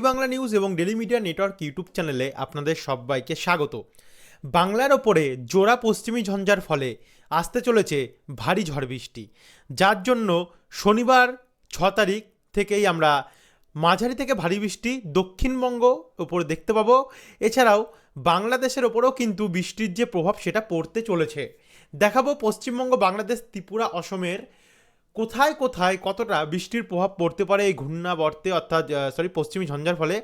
Bangla news এবং daily media network YouTube চ্যানেলে আপনাদের সবাইকে স্বাগত। বাংলার ওপরে জোড়া পশ্চিমী ঝঞ্ঝার ফলে আসতে চলেছে ভারী ঝড় বৃষ্টি। যার জন্য শনিবার ছ তারিখ থেকেই আমরা মাঝারি থেকে ভারী বৃষ্টি দক্ষিণবঙ্গ ওপরে দেখতে পাবো। এছাড়াও বাংলাদেশের ওপরেও কিন্তু বৃষ্টির যে প্রভাব সেটা পড়তে চলেছে। দেখাবো পশ্চিমবঙ্গ, বাংলাদেশ, ত্রিপুরা, অসমের কোথায় কোথায় কতটা বৃষ্টির প্রভাব পড়তে পারে এই ঘূর্ণাবর্তে, অর্থাৎ সরি পশ্চিমী ঝঞ্ঝার ফলে?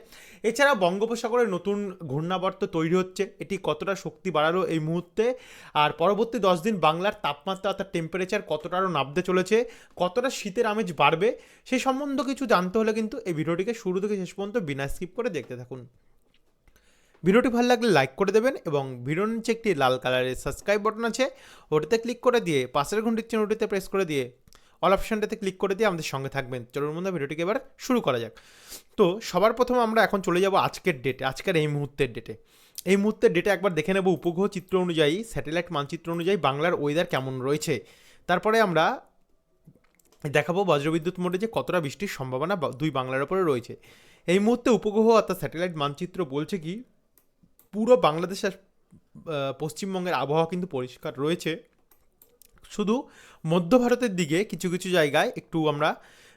এছাড়া বঙ্গোপসাগরে নতুন ঘূর্ণাবর্ত তৈরি হচ্ছে। এটি কতটা শক্তি বাড়ালো এই মুহূর্তে? আর পরবর্তী দশ দিন বাংলার তাপমাত্রা, অর্থাৎ টেম্পারেচার কতটা আরও নামতে চলেছে? কতটা শীতের আমেজ বাড়বে? সেই সম্বন্ধ কিছু জানতে হলে কিন্তু এই ভিডিওটিকে শুরু থেকে শেষ পর্যন্ত বিনা স্কিপ করে দেখতে থাকুন। ভিডিওটি ভালো লাগলে লাইক করে দেবেন এবং ভিডিওর নিচে একটি লাল কালারের সাবস্ক্রাইব বাটন আছে। ওটাতে ক্লিক করে দিয়ে পাশের ঘন্টির চিহ্নটিতে প্রেস করে দিয়ে অল অপশানটাতে ক্লিক করে দিয়ে আমাদের সঙ্গে থাকবেন। চলুন মধ্যে ভিডিওটিকে এবার শুরু করা যাক। তো সবার প্রথম আমরা এখন চলে যাব আজকের ডেটে আজকের এই মুহূর্তের ডেটে এই মুহূর্তের ডেটে একবার দেখে নেব উপগ্রহ চিত্র অনুযায়ী স্যাটেলাইট মানচিত্র অনুযায়ী বাংলার ওয়েদার কেমন রয়েছে। তারপরে আমরা দেখাবো বজ্রবিদ্যুৎ মোডে যে কতটা বৃষ্টির সম্ভাবনা দুই বাংলার ওপরে রয়েছে। এই মুহূর্তে উপগ্রহ অর্থাৎ স্যাটেলাইট মানচিত্র বলছে কি, পুরো বাংলাদেশ আর পশ্চিমবঙ্গের আবহাওয়া কিন্তু পরিষ্কার রয়েছে। শুধু মধ্য ভারতের দিকে কিছু কিছু জায়গায় একটু আমরা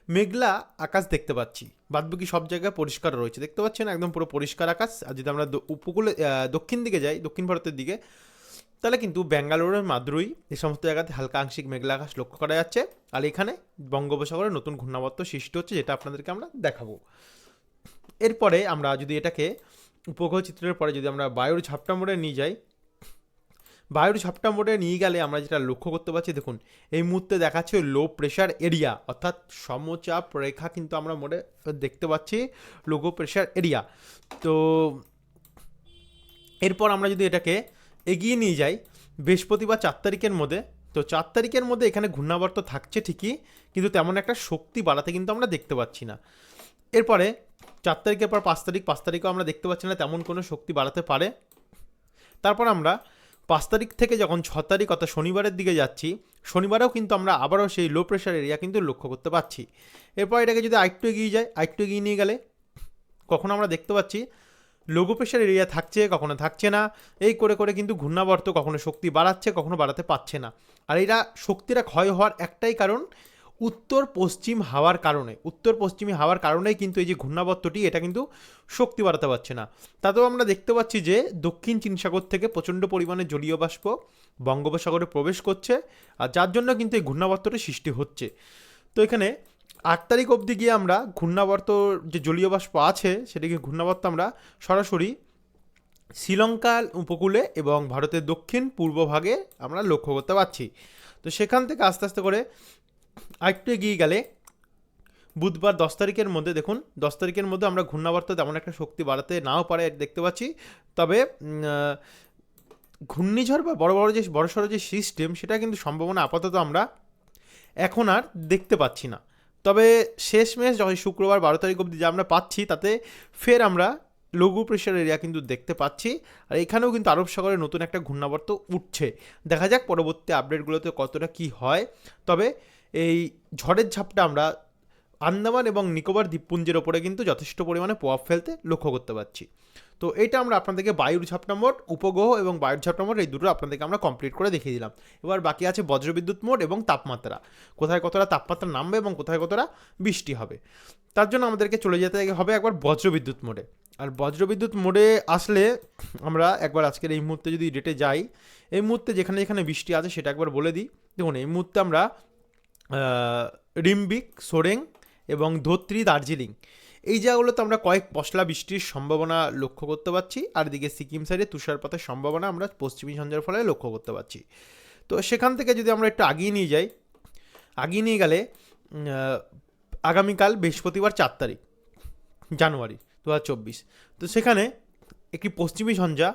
মেঘলা আকাশ দেখতে পাচ্ছি। বাদবাকি সব জায়গায় পরিষ্কার রয়েছে। দেখতে পাচ্ছেন একদম পুরো পরিষ্কার আকাশ। আর যদি আমরা উপকূলে দক্ষিণ দিকে যাই, দক্ষিণ ভারতের দিকে, তাহলে কিন্তু ব্যাঙ্গালোরের মাদ্রুই এই সমস্ত জায়গাতে হালকা আংশিক মেঘলা আকাশ লক্ষ্য করা যাচ্ছে। আর এখানে বঙ্গোপসাগরে নতুন ঘূর্ণাবর্ত সৃষ্টি হচ্ছে, যেটা আপনাদেরকে আমরা দেখাবো। এরপরে আমরা যদি এটাকে উপগ্রহ চিত্রের পরে যদি আমরা বায়ুর ঝাপটা মোড়ে নিয়ে যাই বায়ুর ঝাপটা মোড়ে নিয়ে গেলে আমরা যেটা লক্ষ্য করতে পারছি, দেখুন, এই মুহূর্তে দেখাচ্ছে লো প্রেশার এরিয়া অর্থাৎ সমচাপ রেখা কিন্তু আমরা মোড়ে দেখতে পাচ্ছি লো প্রেশার এরিয়া তো এরপর আমরা যদি এটাকে এগিয়ে নিয়ে যাই বৃহস্পতিবার চার তারিখের মধ্যে, তো চার তারিখের মধ্যে এখানে ঘূর্ণাবর্ত থাকছে ঠিকই, কিন্তু তেমন একটা শক্তি বাড়াতে কিন্তু আমরা দেখতে পাচ্ছি না। এরপরে চার তারিখের পর পাঁচ তারিখ, পাঁচ তারিখও আমরা দেখতে পাচ্ছি না তেমন কোনো শক্তি বাড়াতে পারে। তারপর আমরা পাঁচ তারিখ থেকে যখন ছ তারিখ অর্থাৎ শনিবারের দিকে যাচ্ছি, শনিবারেও কিন্তু আমরা আবারও সেই লো প্রেশার এরিয়া কিন্তু লক্ষ্য করতে পারছি। এরপর এটাকে যদি আরেকটু এগিয়ে যায়, আরেকটু এগিয়ে নিয়ে গেলে, কখনো আমরা দেখতে পাচ্ছি লঘু প্রেশার এরিয়া থাকছে, কখনো থাকছে না। এই করে করে কিন্তু ঘূর্ণাবর্ত কখনো শক্তি বাড়াচ্ছে, কখনো বাড়াতে পারছে না। আর এরা শক্তিরা ক্ষয় হওয়ার একটাই কারণ উত্তর পশ্চিম হাওয়ার কারণে, উত্তর পশ্চিমী হাওয়ার কারণেই কিন্তু এই যে ঘূর্ণাবর্তটি, এটা কিন্তু শক্তি বাড়াতে পারছে না। তাতেও আমরা দেখতে পাচ্ছি যে দক্ষিণ চীন সাগর থেকে প্রচণ্ড পরিমাণে জলীয় বাষ্প বঙ্গোপসাগরে প্রবেশ করছে, আর যার জন্য কিন্তু এই ঘূর্ণাবর্তটি সৃষ্টি হচ্ছে। তো এখানে আট তারিখ অবধি গিয়ে আমরা ঘূর্ণাবর্ত যে জলীয় বাষ্প আছে, সেটিকে ঘূর্ণাবর্ত আমরা সরাসরি শ্রীলঙ্কার উপকূলে এবং ভারতের দক্ষিণ পূর্ব ভাগে আমরা লক্ষ্য করতে পারছি। তো সেখান থেকে আস্তে আস্তে করে আরেকটু এগিয়ে গেলে, বুধবার দশ তারিখের মধ্যে দেখুন, দশ তারিখের মধ্যে আমরা ঘূর্ণাবর্ত তেমন একটা শক্তি বাড়াতে নাও পারে দেখতে পাচ্ছি। তবে ঘূর্ণিঝড় বা বড় বড় যে, বড় সড়ো যে সিস্টেম, সেটা কিন্তু সম্ভাবনা আপাতত আমরা এখন আর দেখতে পাচ্ছি না। তবে শেষমেশ যখন শুক্রবার বারো তারিখ অবধি যা আমরা পাচ্ছি, তাতে ফের আমরা লঘু প্রেশার এরিয়া কিন্তু দেখতে পাচ্ছি। আর এখানেও কিন্তু আরব সাগরে নতুন একটা ঘূর্ণাবর্ত উঠছে। দেখা যাক পরবর্তী আপডেটগুলোতে কতটা কি হয়। তবে এই ঝড়ের ঝাপটা আমরা আন্দামান এবং নিকোবর দ্বীপপুঞ্জের ওপরে কিন্তু যথেষ্ট পরিমাণে প্রভাব ফেলতে লক্ষ্য করতে পারছি। তো এটা আমরা আপনাদেরকে বায়ুর ঝাপটা মোড উপগ্রহ এবং বায়ুর ঝাপটা মোড এই দুটো আপনাদেরকে আমরা কমপ্লিট করে দেখিয়ে দিলাম। এবার বাকি আছে বজ্রবিদ্যুৎ মোড এবং তাপমাত্রা। কোথায় কতটা তাপমাত্রা নামবে এবং কোথায় কতটা বৃষ্টি হবে? তার জন্য আমাদেরকে চলে যেতে হবে একবার বজ্রবিদ্যুৎ মোডে। আর বজ্রবিদ্যুৎ মোডে আসলে আমরা একবার আজকের এই মুহূর্তে যদি ডেটে যাই, এই মুহূর্তে যেখানে যেখানে বৃষ্টি আছে সেটা একবার বলে দিই। দেখুন, এই মুহূর্তে আমরা রিম্বিক, সোরেং এবং ধোত্রি, দার্জিলিং। এই জায়গাগুলোতে আমরা কয়েক পশলা বৃষ্টির সম্ভাবনা লক্ষ্য করতে পারছি। আর এদিকে সিকিম সাইডে তুষারপাতের সম্ভাবনা আমরা পশ্চিমী ঝঞ্ঝার ফলে লক্ষ্য করতে পারছি। তো সেখান থেকে যদি আমরা একটু আগিয়ে নিয়ে যাই, আগিয়ে নিয়ে গেলে আগামীকাল বৃহস্পতিবার চার তারিখ, জানুয়ারি দু হাজার চব্বিশ। তো সেখানে একটি পশ্চিমী ঝঞ্ঝা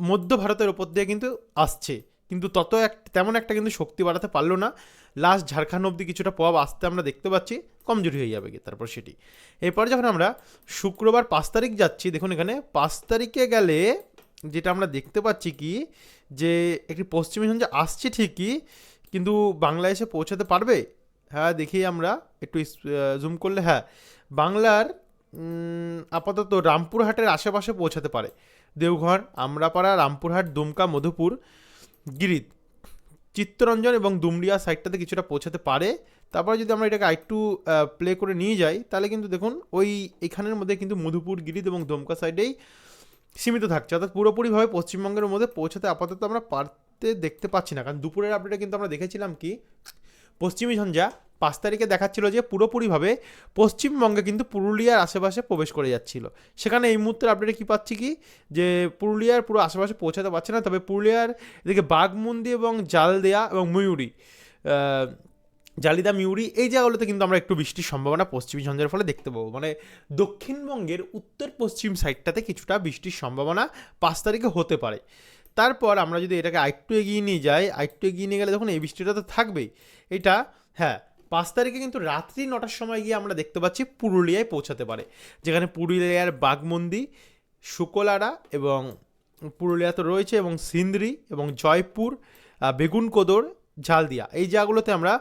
মধ্য ভারতের ওপর দিয়ে কিন্তু আসছে। কিন্তু তত এক, তেমন একটা কিন্তু শক্তি বাড়াতে পারল না। লাস্ট ঝাড়খণ্ড অবধি কিছুটা প্রভাব আসতে আমরা দেখতে পাচ্ছি, কমজোরি হয়ে যাবে তারপর সেটি। এরপর যখন আমরা শুক্রবার পাঁচ তারিখ যাচ্ছি, দেখুন এখানে পাঁচ তারিখে গেলে যেটা আমরা দেখতে পাচ্ছি কি, যে একটি পশ্চিমী ঝঞ্ঝা আসছে ঠিকই, কিন্তু বাংলাদেশে পৌঁছাতে পারবে? হ্যাঁ দেখি আমরা একটু জুম করলে। হ্যাঁ বাংলার আপাতত রামপুরহাটের আশেপাশে পৌঁছাতে পারে। দেওঘর, আমরাপাড়া, রামপুরহাট, দুমকা, মধুপুর। গিরিত চিত্তরঞ্জন এবং দুমড়িয়া সাইডটাতে কিছুটা পৌঁছাতে পারে। তারপরে যদি আমরা এটাকে আরেকটু প্লে করে নিয়ে যাই, তাহলে কিন্তু দেখুন, ওই এখানের মধ্যে কিন্তু মধুপুর গিরিত এবং দমকা সাইডেই সীমিত থাকছে। অর্থাৎ পুরোপুরিভাবে পশ্চিমবঙ্গের মধ্যে পৌঁছাতে আপাতত আমরা পারতে দেখতে পাচ্ছি না। কারণ দুপুরের আপডেটে কিন্তু আমরা দেখেছিলাম কি, পশ্চিমী ঝঞ্ঝা পাঁচ তারিখে দেখাচ্ছিল যে পুরোপুরিভাবে পশ্চিমবঙ্গে কিন্তু পুরুলিয়ার আশেপাশে প্রবেশ করে যাচ্ছিল। সেখানে এই মুহূর্তের আপডেটে কী পাচ্ছি কি? যে পুরুলিয়ার পুরো আশেপাশে পৌঁছাতে পারছে না, তবে পুরুলিয়ার এদিকে বাঘমুন্দি এবং জালদেয়া এবং ময়ূরী জালিদা মিউরি এই জায়গাগুলোতে কিন্তু আমরা একটু বৃষ্টির সম্ভাবনা পশ্চিমী ঝঞ্ঝার ফলে দেখতে পাবো। মানে দক্ষিণবঙ্গের উত্তর পশ্চিম সাইডটাতে কিছুটা বৃষ্টির সম্ভাবনা পাঁচ তারিখে হতে পারে। তারপর আমরা যদি এটাকে আরেকটু এগিয়ে নিয়ে যাই, আরেকটু এগিয়ে নিয়ে গেলে দেখুন এই বৃষ্টিটা তো থাকবেই। এটা হ্যাঁ পাঁচ তারিখে কিন্তু রাত্রি নটার সময় গিয়ে আমরা দেখতে পাচ্ছি পুরুলিয়ায় পৌঁছাতে পারে, যেখানে পুরুলিয়ার বাঘমন্দি শুকলারা এবং পুরুলিয়া তো রয়েছে এবং সিন্দ্রি এবং জয়পুর বেগুনকোদর, ঝালদিয়া। এই জায়গাগুলোতে আমরা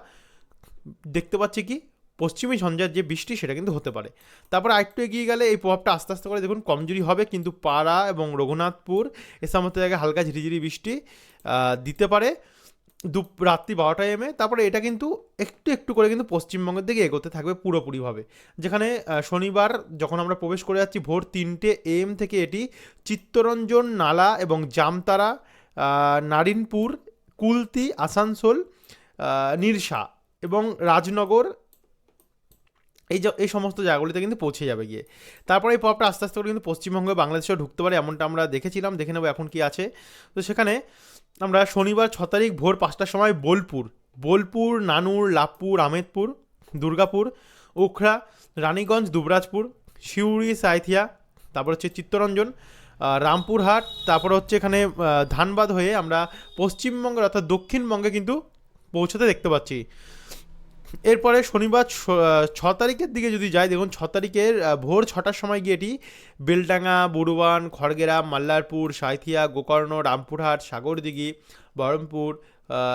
দেখতে পাচ্ছি কি, পশ্চিমী ঝঞ্ঝার যে বৃষ্টি সেটা কিন্তু হতে পারে। তারপর আরেকটু এগিয়ে গেলে এই প্রভাবটা আস্তে আস্তে করে দেখুন, কমজোরি হবে, কিন্তু পাড়া এবং রঘুনাথপুর, এ সমস্ত জায়গায় হালকা ঝিরিঝিরি বৃষ্টি দিতে পারে। দু, রাত্রি বারোটায় এমে তারপরে এটা কিন্তু একটু একটু করে কিন্তু পশ্চিমবঙ্গের দিকে এগোতে থাকবে পুরোপুরিভাবে। যেখানে শনিবার যখন আমরা প্রবেশ করে যাচ্ছি ভোর তিনটে এম থেকে এটি চিত্তরঞ্জন, নালা এবং জামতারা নারিনপুর, কুলতি, আসানসোল নিরসা এবং রাজনগর এই যে, এই সমস্ত জায়গাগুলিতে কিন্তু পৌঁছে যাবে গিয়ে। তারপরে এই প্রভাবটা আস্তে আস্তে করে কিন্তু পশ্চিমবঙ্গে বাংলাদেশেও ঢুকতে পারে, এমনটা আমরা দেখেছিলাম, দেখে নেব এখন কি আছে। তো সেখানে আমরা শনিবার ছ তারিখ ভোর পাঁচটার সময় বোলপুর বোলপুর, নানুর লাভপুর আমেদপুর, দুর্গাপুর, উখড়া, রানীগঞ্জ, দুবরাজপুর, সিউড়ি, সাঁইথিয়া, তারপর হচ্ছে চিত্তরঞ্জন রামপুরহাট, তারপর হচ্ছে এখানে ধানবাদ হয়ে আমরা পশ্চিমবঙ্গের অর্থাৎ দক্ষিণবঙ্গে কিন্তু পৌঁছাতে দেখতে পাচ্ছি। এরপরে শনিবার ছ- তারিখের দিকে যদি যাই, দেখুন ছ তারিখের ভোর ছটার সময় গিয়ে এটি বেলডাঙ্গা বুড়ুয়ান খড়গেরা, মাল্লারপুর, সাঁইথিয়া, গোকর্ণ, রামপুরহাট, সাগরদিঘি, বহরমপুর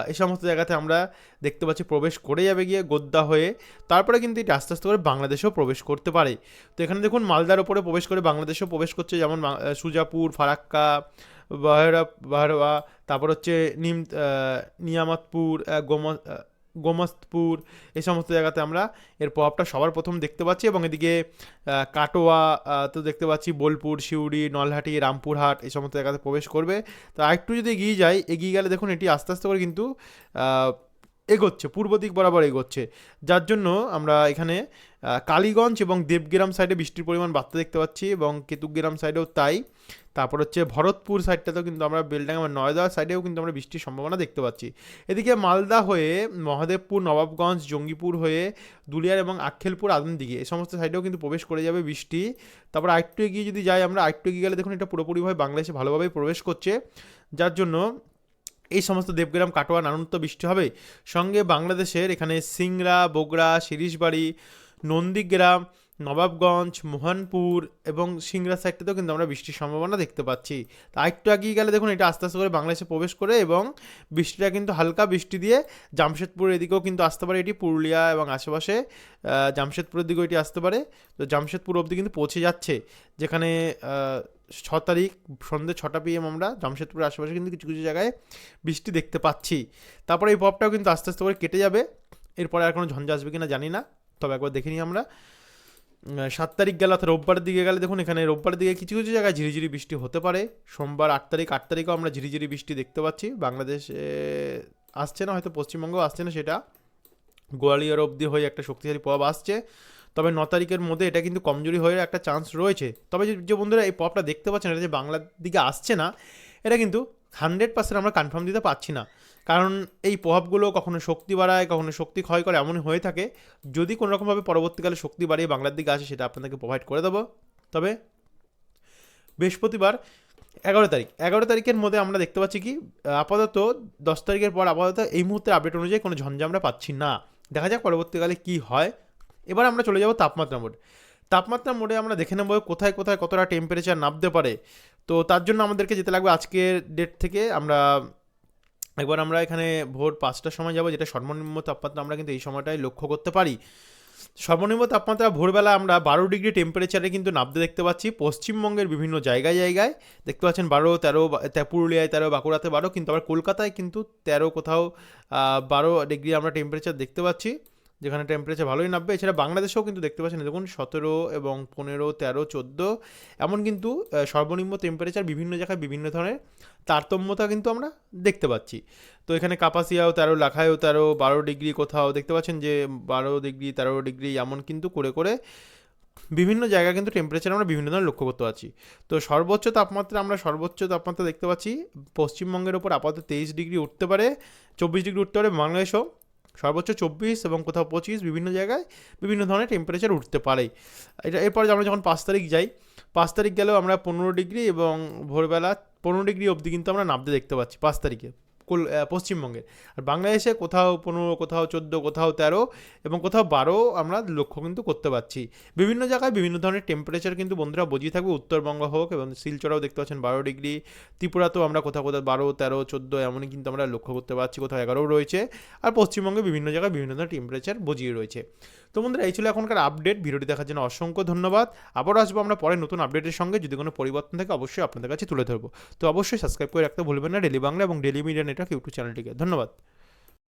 এই সমস্ত জায়গাতে আমরা দেখতে পাচ্ছি প্রবেশ করে যাবে গিয়ে গোদ্দা হয়ে। তারপরে কিন্তু এটি আস্তে আস্তে করে বাংলাদেশেও প্রবেশ করতে পারে। তো এখানে দেখুন মালদার ওপরে প্রবেশ করে বাংলাদেশেও প্রবেশ করছে, যেমন সুজাপুর, ফারাক্কা বাহেরা বাহরবা, তারপর হচ্ছে নিম নিয়ামতপুর গোম গোমস্তপুর এই সমস্ত জায়গাতে আমরা এর প্রভাবটা সবার প্রথম দেখতে পাচ্ছি এবং এদিকে কাটোয়া তো দেখতে পাচ্ছি বোলপুর সিউড়ি নলহাটি, রামপুরহাট এই সমস্ত জায়গাতে প্রবেশ করবে। তো আরেকটু যদি এগিয়ে যাই, এগিয়ে গেলে দেখুন এটি আস্তে আস্তে করে কিন্তু এগোচ্ছে, পূর্ব দিক বরাবর এগোচ্ছে। যার জন্য আমরা এখানে কালীগঞ্জ এবং দেবগ্রাম সাইডে বৃষ্টির পরিমাণ বাড়তে দেখতে পাচ্ছি এবং কেতুগ্রাম সাইডেও তাই। তারপর হচ্ছে ভরতপুর সাইডটাতেও কিন্তু আমরা বেলডাঙ্গা বা নয়দা সাইডেও কিন্তু আমরা বৃষ্টির সম্ভাবনা দেখতে পাচ্ছি। এদিকে মালদা হয়ে মহাদেবপুর, নবাবগঞ্জ, জঙ্গিপুর হয়ে দুলিয়ার এবং আক্কেলপুর আদমদিঘি এই সমস্ত সাইডেও কিন্তু প্রবেশ করে যাবে বৃষ্টি। তারপর আরেকটু এগিয়ে যদি যাই আমরা আরেকটু এগিয়ে গেলে দেখুন এটা পুরোপুরিভাবে বাংলাদেশে ভালোভাবেই প্রবেশ করছে। যার জন্য এই সমস্ত দেবগ্রাম, কাটোয়া নানুন বৃষ্টি হবে। সঙ্গে বাংলাদেশের এখানে সিংড়া, বগুড়া শিরিশবাড়ি নন্দীগ্রাম, নবাবগঞ্জ, মোহনপুর এবং সিংড়া সাইডটাতেও কিন্তু আমরা বৃষ্টির সম্ভাবনা দেখতে পাচ্ছি। তা একটু এগিয়ে গেলে দেখুন, এটা আস্তে আস্তে করে বাংলাদেশে প্রবেশ করে এবং বৃষ্টিটা কিন্তু হালকা বৃষ্টি দিয়ে জামশেদপুর এদিকেও কিন্তু আসতে পারে। এটি পুরুলিয়া এবং আশেপাশে জামশেদপুরের দিকেও এটি আসতে পারে। তো জামশেদপুর অবধি কিন্তু পৌঁছে যাচ্ছে। যেখানে ছ তারিখ সন্ধ্যে ছটা পিএম আমরা জামশেদপুরের আশেপাশে কিন্তু কিছু কিছু জায়গায় বৃষ্টি দেখতে পাচ্ছি। তারপরে এই প্রভাবটাও কিন্তু আস্তে আস্তে করে কেটে যাবে। এরপরে আর কোনো ঝঞ্ঝা আসবে কিনা জানি না। তবে একবার দেখে নিই আমরা। সাত তারিখ গেলে, অর্থাৎ রোববারের দিকে গেলে দেখুন এখানে রোববারের দিকে কিছু কিছু জায়গায় ঝিরিঝিরি বৃষ্টি হতে পারে। সোমবার আট তারিখ, আট তারিখেও আমরা ঝিরিঝিরি বৃষ্টি দেখতে পাচ্ছি। বাংলাদেশে আসছে না, হয়তো পশ্চিমবঙ্গও আসছে না সেটা। গোয়ালিয়র অবধি হয়ে একটা শক্তিশালী প্রভাব আসছে। তবে ন তারিখের মধ্যে এটা কিন্তু কমজোরি হয়ে একটা চান্স রয়েছে। তবে যে বন্ধুরা এই প্রভাবটা দেখতে পাচ্ছেন, এটা যে বাংলার দিকে আসছে না, এটা কিন্তু হান্ড্রেড পার্সেন্ট আমরা কনফার্ম দিতে পারছি না। কারণ এই প্রভাবগুলো কখনো শক্তি বাড়ায়, কখনো শক্তি ক্ষয় করে, এমনই হয়ে থাকে। যদি কোনো রকমভাবে পরবর্তীকালে শক্তি বাড়িয়ে বাংলার দিকে আসে, সেটা আপনাদেরকে প্রোভাইড করে দেবো। তবে বৃহস্পতিবার, এগারো তারিখ, এগারো তারিখের মধ্যে আমরা দেখতে পাচ্ছি কি, আপাতত দশ তারিখের পর আপাতত এই মুহূর্তে আপডেট অনুযায়ী কোনো ঝঞ্ঝা আমরা পাচ্ছি না। দেখা যাক পরবর্তীকালে কি হয়। এবার আমরা চলে যাব তাপমাত্রা মোড। তাপমাত্রা মোডে আমরা দেখে নেব কোথায় কোথায় কতটা টেম্পারেচার নামতে পারে। তো তার জন্য আমাদেরকে যেতে লাগবে আজকের ডেট থেকে। আমরা একবার আমরা এখানে ভোর পাঁচটার সময় যাব, যেটা সর্বনিম্ন তাপমাত্রা আমরা কিন্তু এই সময়টাই লক্ষ্য করতে পারি। সর্বনিম্ন তাপমাত্রা ভোরবেলা আমরা বারো ডিগ্রি টেম্পারেচারে কিন্তু নামতে দেখতে পাচ্ছি, পশ্চিমবঙ্গের বিভিন্ন জায়গায় জায়গায়। দেখতে পাচ্ছেন বারো, তেরো পুরুলিয়ায় তেরো, বাঁকুড়াতে বারো, কিন্তু আবার কলকাতায় কিন্তু তেরো কোথাও বারো ডিগ্রি আমরা টেম্পারেচার দেখতে পাচ্ছি। যেখানে টেম্পারেচার ভালোই নামবে, এছাড়া বাংলাদেশেও কিন্তু দেখতে পাচ্ছেন, দেখুন, সতেরো এবং পনেরো, তেরো, চোদ্দ, এমন কিন্তু সর্বনিম্ন টেম্পারেচার বিভিন্ন জায়গায় বিভিন্ন ধরনের তারতম্যতা কিন্তু আমরা দেখতে পাচ্ছি। তো এখানে কাপাসিয়াও তেরো লাখায়ও তেরো, বারো ডিগ্রি কোথাও দেখতে পাচ্ছেন যে, বারো ডিগ্রি, তেরো ডিগ্রি এমন কিন্তু করে করে বিভিন্ন জায়গায় কিন্তু টেম্পারেচার আমরা বিভিন্ন ধরনের লক্ষ্য করতে পারছি। তো সর্বোচ্চ তাপমাত্রা, আমরা সর্বোচ্চ তাপমাত্রা দেখতে পাচ্ছি, পশ্চিমবঙ্গের ওপর আপাতত তেইশ ডিগ্রি উঠতে পারে, চব্বিশ ডিগ্রি উঠতে পারে বাংলাদেশও। সর্বোচ্চ চব্বিশ এবং কোথাও পঁচিশ বিভিন্ন জায়গায় বিভিন্ন ধরনের টেম্পারেচার উঠতে পারে। এটা এরপরে আমরা যখন পাঁচ তারিখ যাই, পাঁচ তারিখ গেলেও আমরা পনেরো ডিগ্রি এবং ভোরবেলা পনেরো ডিগ্রি অবধি কিন্তু আমরা নামতে দেখতে পাচ্ছি পাঁচ তারিখে। পশ্চিমবঙ্গের। আর বাংলাদেশে কোথাও পনেরো, কোথাও চোদ্দ, কোথাও তেরো এবং কোথাও বারো আমরা লক্ষ্য কিন্তু করতে পারছি। বিভিন্ন জায়গায় বিভিন্ন ধরনের টেম্পারেচার কিন্তু বন্ধুরা বুঝিয়ে থাকবে। উত্তরবঙ্গ হোক এবং শিলচরাও দেখতে পাচ্ছেন বারো ডিগ্রি। ত্রিপুরাতেও আমরা কোথাও কোথাও বারো, তেরো, চোদ্দ এমনই কিন্তু আমরা লক্ষ্য করতে পারছি। কোথাও এগারোও রয়েছে। আর পশ্চিমবঙ্গে বিভিন্ন জায়গায় বিভিন্ন ধরনের টেম্পারেচার বুঝিয়ে রয়েছে। তো বন্ধুরা, এই ছিল এখনকার আপডেট ভিডিওটি দেখার জন্য অসংখ্য ধন্যবাদ। আবারও আসব আমরা পরে নতুন আপডেটের সঙ্গে। যদি কোনো পরিবর্তন থাকে, অবশ্যই আপনাদের কাছে তুলে ধরবো। তো অবশ্যই সাবস্ক্রাইব করে রাখতে ভুলবেন না। ডেলি বাংলা এবং ডেলি মিডিয়া নেটওয়ার্ক ইউটিউব চ্যানেলটিকে ধন্যবাদ